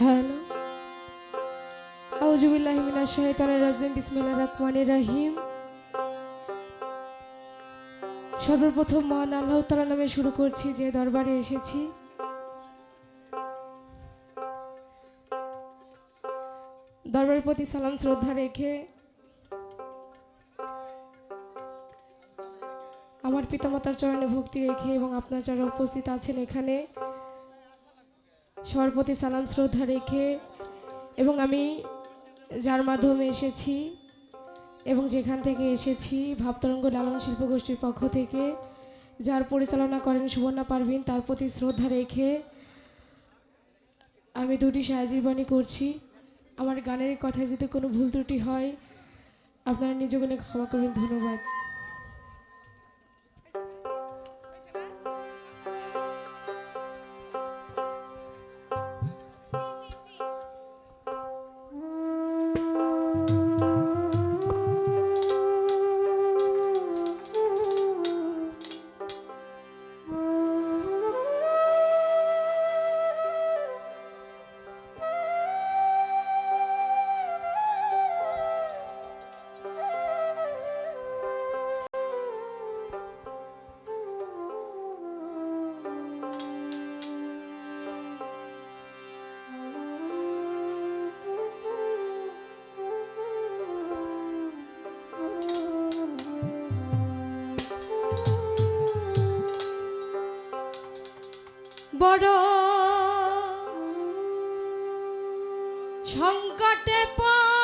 Hello. আউজুবিল্লাহ মিনাশ শাইতানির রাজিম, বিসমিল্লাহির রহমানির রহিম। সর্বপ্রথম মহান আল্লাহ তাআলা নামে শুরু করছি, যে দরবারে এসেছি। দরবারের প্রতি সালাম, শ্রদ্ধা রেখে আমার পিতামাতার চরণে ভক্তি রেখে এবং আপনার যারা উপস্থিত আছেন এখানে সবার প্রতি সালাম, শ্রদ্ধা রেখে এবং আমি যার মাধ্যমে এসেছি এবং যেখান থেকে এসেছি, ভাবতরঙ্গ লালন শিল্প গোষ্ঠীর পক্ষ থেকে, যার পরিচালনা করেন সুবর্ণা পারভিন, তার প্রতি শ্রদ্ধা রেখে আমি দুটি সাহায্যবাণী করছি। আমার গানের কথায় যদি কোনো ভুল ত্রুটি হয়, আপনারা নিজগুলো ক্ষমা করবেন, ধন্যবাদ। সংকটে রিয়া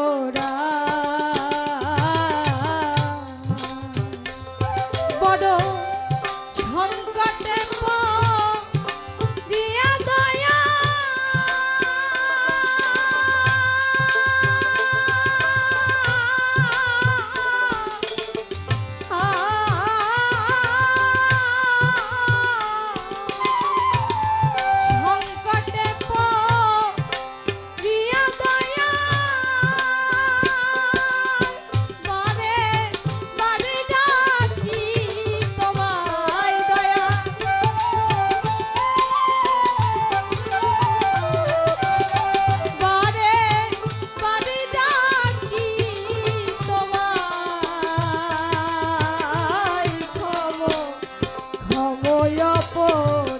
পরা ক্ষময়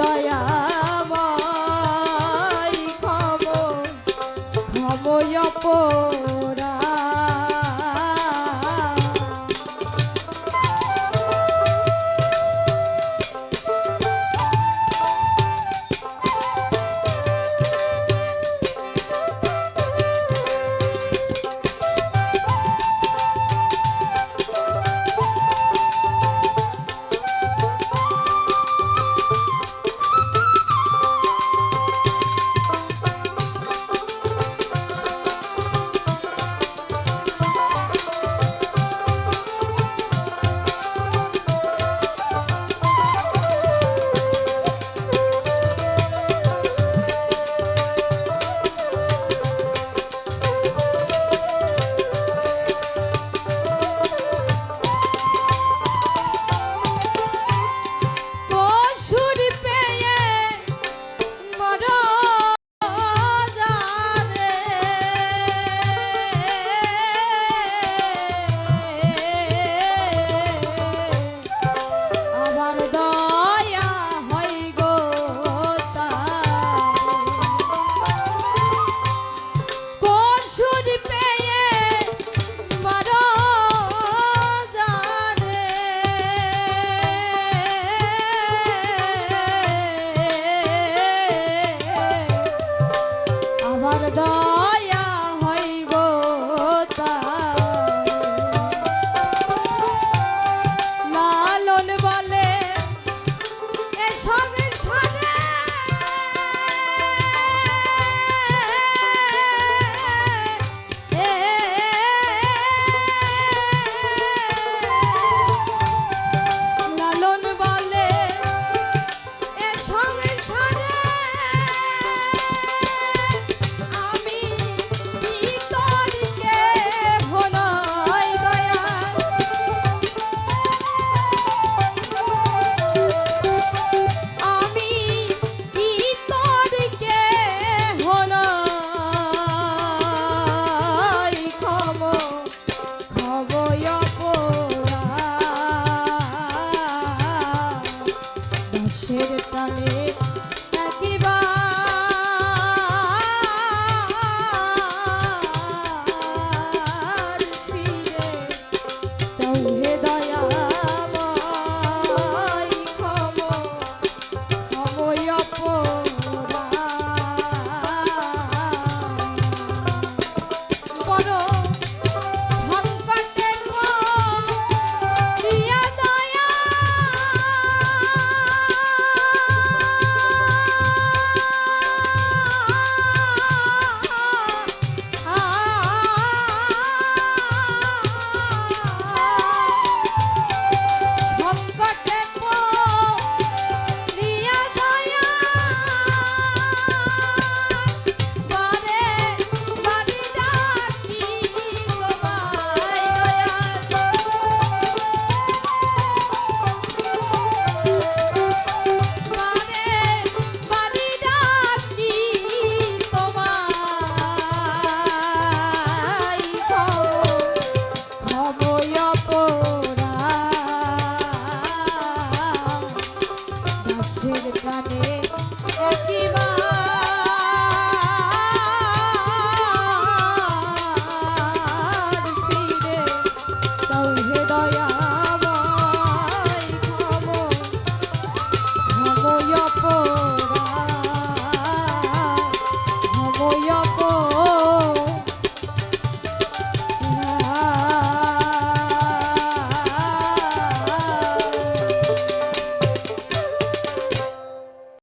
দয়াময় ক্ষম ক্ষময়